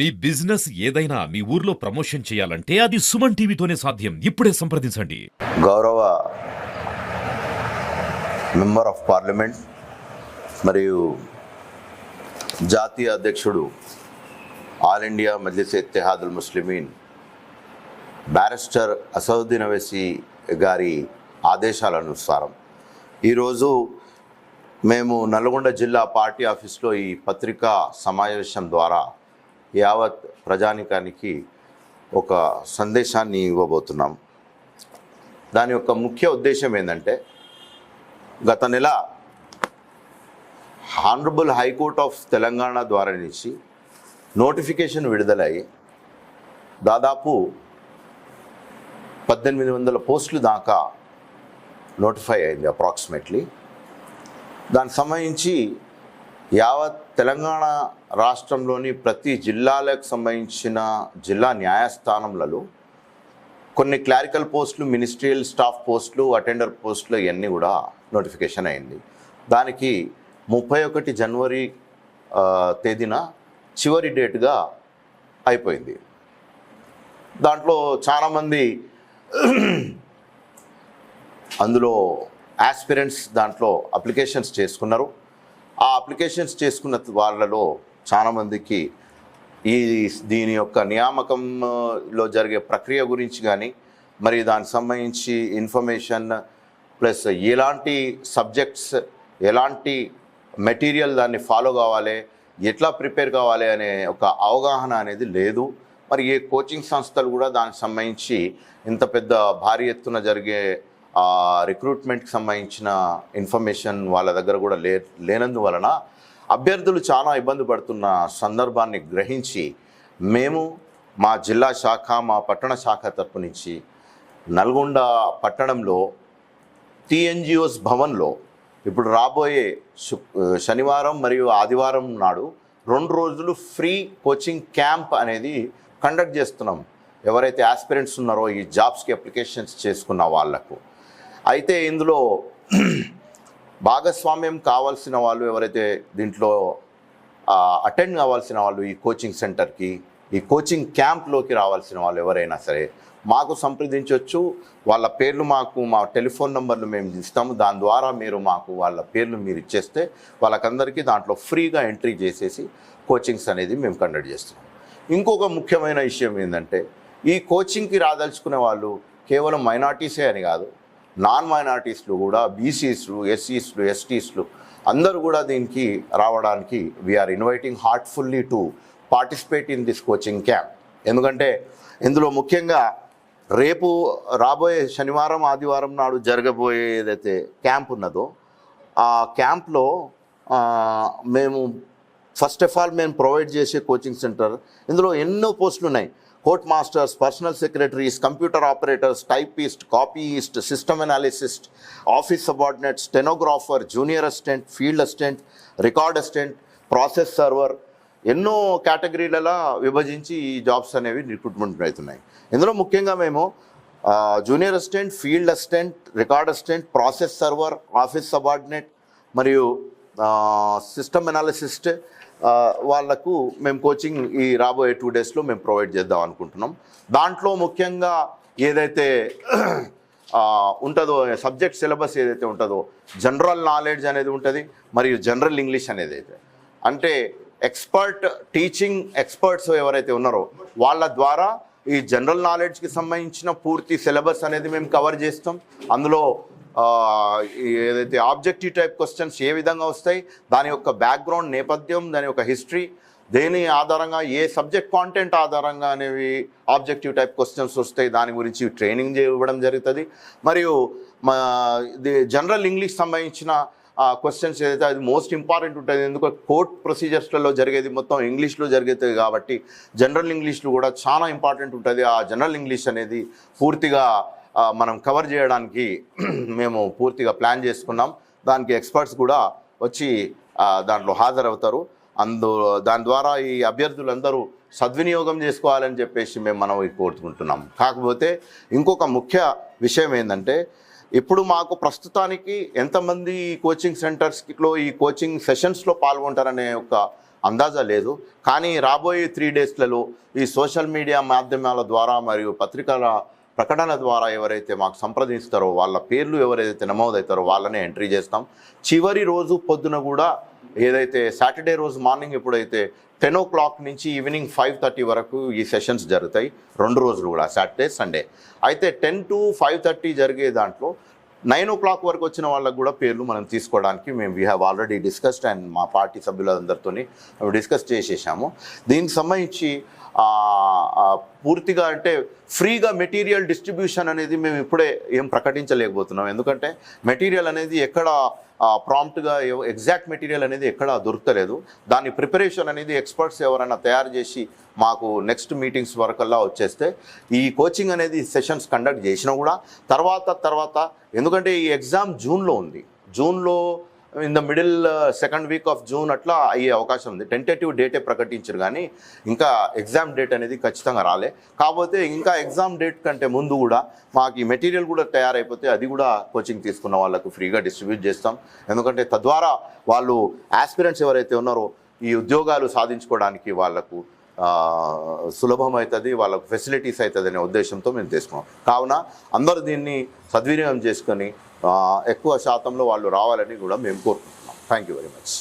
మీ business ఏదైనా మీ ఊర్లో promotion చేయాలంటే అది సుమన్ టీవీతోనే సాధ్యం. ఇప్పుడే సంప్రదించండి. గౌరవ మెంబర్ ఆఫ్ పార్లమెంట్ మరియు జాతీయ అధ్యక్షుడు all India Majlis Ittehadul Muslimeen barrister Asaduddin Owaisi గారి ఆదేశాల అనుసారం ఈరోజు మేము నల్గొండ జిల్లా పార్టీ ఆఫీస్లో ఈ పత్రికా సమావేశం ద్వారా యావత్ ప్రజానికానికి ఒక సందేశాన్ని ఇవ్వబోతున్నాం. దాని యొక్క ముఖ్య ఉద్దేశం ఏంటంటే గత నెల హానరబుల్ హైకోర్ట్ ఆఫ్ తెలంగాణ ద్వారా నుంచి నోటిఫికేషన్ విడుదలయ్యి దాదాపు పద్దెనిమిది వందల పోస్టులు దాకా నోటిఫై అయింది అప్రాక్సిమేట్లీ. దానికి సంబంధించి యావత్ తెలంగాణ రాష్ట్రంలోని ప్రతి జిల్లాలకు సంబంధించిన జిల్లా న్యాయస్థానంలో కొన్ని క్లారికల్ పోస్టులు మినిస్ట్రియల్ స్టాఫ్ పోస్టులు అటెండర్ పోస్టులు ఇవన్నీ కూడా నోటిఫికేషన్ అయింది. దానికి ముప్పై ఒకటి జనవరి తేదీన చివరి డేట్గా అయిపోయింది. దాంట్లో చాలామంది అందులో ఆస్పిరెంట్స్ దాంట్లో అప్లికేషన్స్ చేసుకున్నారు. ఆ అప్లికేషన్స్ చేసుకున్న వాళ్ళలో చాలామందికి ఈ దీని యొక్క నియామకంలో జరిగే ప్రక్రియ గురించి కానీ మరి దానికి సంబంధించి ఇన్ఫర్మేషన్ ప్లస్ ఎలాంటి సబ్జెక్ట్స్ ఎలాంటి మెటీరియల్ దాన్ని ఫాలో కావాలి ఎట్లా ప్రిపేర్ కావాలి అనే ఒక అవగాహన అనేది లేదు. మరి ఏ కోచింగ్ సంస్థలు కూడా దానికి సంబంధించి ఇంత పెద్ద భారీ ఎత్తున జరిగే రిక్రూట్మెంట్కి సంబంధించిన ఇన్ఫర్మేషన్ వాళ్ళ దగ్గర కూడా లే లేనందువలన అభ్యర్థులు చాలా ఇబ్బంది పడుతున్న సందర్భాన్ని గ్రహించి మేము మా జిల్లా శాఖ మా పట్టణ శాఖ తరపు నుంచి నల్గొండ పట్టణంలో టీఎన్జిఓస్ భవన్లో ఇప్పుడు రాబోయే శనివారం మరియు ఆదివారం నాడు రెండు రోజులు ఫ్రీ కోచింగ్ క్యాంప్ అనేది కండక్ట్ చేస్తున్నాం. ఎవరైతే ఆస్పిరెంట్స్ ఉన్నారో ఈ జాబ్స్కి అప్లికేషన్స్ చేసుకున్న వాళ్ళకు అయితే ఇందులో భాగస్వామ్యం కావాల్సిన వాళ్ళు ఎవరైతే దీంట్లో అటెండ్ కావాల్సిన వాళ్ళు ఈ కోచింగ్ సెంటర్కి ఈ కోచింగ్ క్యాంప్లోకి రావాల్సిన వాళ్ళు ఎవరైనా సరే మాకు సంప్రదించవచ్చు వాళ్ళ పేర్లు మాకు మా టెలిఫోన్ నెంబర్లు మేము ఇస్తాము. దాని ద్వారా మీరు మాకు వాళ్ళ పేర్లు మీరు ఇచ్చేస్తే వాళ్ళకందరికీ దాంట్లో ఫ్రీగా ఎంట్రీ చేసేసి కోచింగ్స్ అనేది మేము కండక్ట్ చేస్తున్నాం. ఇంకొక ముఖ్యమైన విషయం ఏంటంటే ఈ కోచింగ్కి రాదలుచుకునే వాళ్ళు కేవలం మైనార్టీసే అని కాదు నాన్ మైనార్టీస్లు కూడా బీసీస్లు ఎస్సీస్లు ఎస్టీస్లు అందరూ కూడా దీనికి రావడానికి we are inviting heartfully to participate in this coaching camp ఎందుకంటే ఇందులో ముఖ్యంగా రేపు రాబోయే శనివారం ఆదివారం నాడు జరగబోయే ఏదైతే క్యాంప్ ఉన్నదో ఆ క్యాంప్లో మేము ఫస్ట్ ఆఫ్ ఆల్ మేము ప్రొవైడ్ చేసే కోచింగ్ సెంటర్ ఇందులో ఎన్నో పోస్టులు ఉన్నాయి. Court masters personal secretaries computer operators typist copyist system analyst office subordinate stenographer junior assistant field assistant record assistant process server ఎన్నో కేటగిరీలలో విభజించి ఈ జాబ్స్ అనేవి రిక్రూట్మెంట్ అవుతున్నాయి. ఇందులో ముఖ్యంగా మేము junior assistant field assistant record assistant process server office subordinate మరియు సిస్టమ్ అనాలిసిస్ట్ వాళ్ళకు మేము కోచింగ్ ఈ రాబోయే టూ డేస్లో మేము ప్రొవైడ్ చేద్దాం అనుకుంటున్నాం. దాంట్లో ముఖ్యంగా ఏదైతే ఉంటుందో సబ్జెక్ట్ సిలబస్ ఏదైతే ఉంటుందో జనరల్ నాలెడ్జ్ అనేది ఉంటుంది మరియు జనరల్ ఇంగ్లీష్ అనేది అయితే. అంటే ఎక్స్పర్ట్ టీచింగ్ ఎక్స్పర్ట్స్ ఎవరైతే ఉన్నారో వాళ్ళ ద్వారా ఈ జనరల్ నాలెడ్జ్కి సంబంధించిన పూర్తి సిలబస్ అనేది మేము కవర్ చేస్తాం. అందులో ఏదైతే ఆబ్జెక్టివ్ టైప్ క్వశ్చన్స్ ఏ విధంగా వస్తాయి దాని యొక్క బ్యాక్గ్రౌండ్ నేపథ్యం దాని యొక్క హిస్టరీ దేని ఆధారంగా ఏ సబ్జెక్ట్ కాంటెంట్ ఆధారంగా అనేవి ఆబ్జెక్టివ్ టైప్ క్వశ్చన్స్ వస్తాయి దాని గురించి ట్రైనింగ్ ఇవ్వడం జరుగుతుంది. మరియు మా ఇది జనరల్ ఇంగ్లీష్ సంబంధించిన క్వశ్చన్స్ ఏదైతే అది మోస్ట్ ఇంపార్టెంట్ ఉంటుంది ఎందుకంటే కోర్ట్ ప్రొసీజర్స్లలో జరిగేది మొత్తం ఇంగ్లీష్లో జరుగుతుంది కాబట్టి జనరల్ ఇంగ్లీష్లో కూడా చాలా ఇంపార్టెంట్ ఉంటుంది. ఆ జనరల్ ఇంగ్లీష్ అనేది పూర్తిగా మనం కవర్ చేయడానికి మేము పూర్తిగా ప్లాన్ చేసుకున్నాం. దానికి ఎక్స్పర్ట్స్ కూడా వచ్చి దాంట్లో హాజరవుతారు. అందు దాని ద్వారా ఈ అభ్యర్థులందరూ సద్వినియోగం చేసుకోవాలని చెప్పేసి మేము మనం కోరుకుంటున్నాం. కాకపోతే ఇంకొక ముఖ్య విషయం ఏంటంటే ఇప్పుడు మాకు ప్రస్తుతానికి ఎంతమంది ఈ కోచింగ్ సెంటర్స్లో ఈ కోచింగ్ సెషన్స్లో పాల్గొంటారనే ఒక అందాజా లేదు. కానీ రాబోయే త్రీ డేస్లలో ఈ సోషల్ మీడియా మాధ్యమాల ద్వారా మరియు పత్రికల ప్రకటన ద్వారా ఎవరైతే మాకు సంప్రదిస్తారో వాళ్ళ పేర్లు ఎవరైతే నమోదవుతారో వాళ్ళనే ఎంట్రీ చేస్తాం. చివరి రోజు పొద్దున కూడా ఏదైతే సాటర్డే రోజు మార్నింగ్ ఎప్పుడైతే టెన్ ఓ క్లాక్ నుంచి ఈవినింగ్ ఫైవ్ థర్టీ వరకు ఈ సెషన్స్ జరుగుతాయి. రెండు రోజులు కూడా సాటర్డే సండే. అయితే టెన్ టు ఫైవ్ థర్టీ జరిగే దాంట్లో నైన్ ఓ క్లాక్ వరకు వచ్చిన వాళ్ళకు కూడా పేర్లు మనం తీసుకోవడానికి మేము we have already discussed and మా పార్టీ సభ్యులందరితో డిస్కస్ చేసేసాము. దీనికి సంబంధించి పూర్తిగా అంటే ఫ్రీగా మెటీరియల్ డిస్ట్రిబ్యూషన్ అనేది మేము ఇప్పుడే ఏం ప్రకటించలేకపోతున్నాం. ఎందుకంటే మెటీరియల్ అనేది ఎక్కడ ప్రాంప్ట్గా ఎగ్జాక్ట్ మెటీరియల్ అనేది ఎక్కడ దొరకలేదు దాని ప్రిపరేషన్ అనేది ఎక్స్పర్ట్స్ ఎవరైనా తయారు చేసి మాకు నెక్స్ట్ మీటింగ్స్ వరకల్లా వచ్చేస్తే ఈ కోచింగ్ అనేది సెషన్స్ కండక్ట్ చేసినా కూడా తర్వాత తర్వాత ఎందుకంటే ఈ ఎగ్జామ్ జూన్లో ఉంది. జూన్లో in the middle second week of June అట్లా అయ్యే అవకాశం ఉంది. టెంటేటివ్ డేటే ప్రకటించారు కానీ ఇంకా ఎగ్జామ్ డేట్ అనేది ఖచ్చితంగా రాలే. కాకపోతే ఇంకా ఎగ్జామ్ డేట్ కంటే ముందు కూడా మాకు ఈ మెటీరియల్ కూడా తయారైపోతే అది కూడా కోచింగ్ తీసుకున్న వాళ్ళకు ఫ్రీగా డిస్ట్రిబ్యూట్ చేస్తాం. ఎందుకంటే తద్వారా వాళ్ళు ఆస్పిరెంట్స్ ఎవరైతే ఉన్నారో ఈ ఉద్యోగాలు సాధించుకోవడానికి వాళ్ళకు సులభం సులభమవుతుంది వాళ్ళకు ఫెసిలిటీస్ అవుతుంది అనే ఉద్దేశంతో మేము తీసుకున్నాం కావున అందరూ దీన్ని సద్వినియోగం చేసుకొని ఎక్కువ శాతంలో వాళ్ళు రావాలని కూడా మేము కోరుకుంటున్నాం. Thank you very much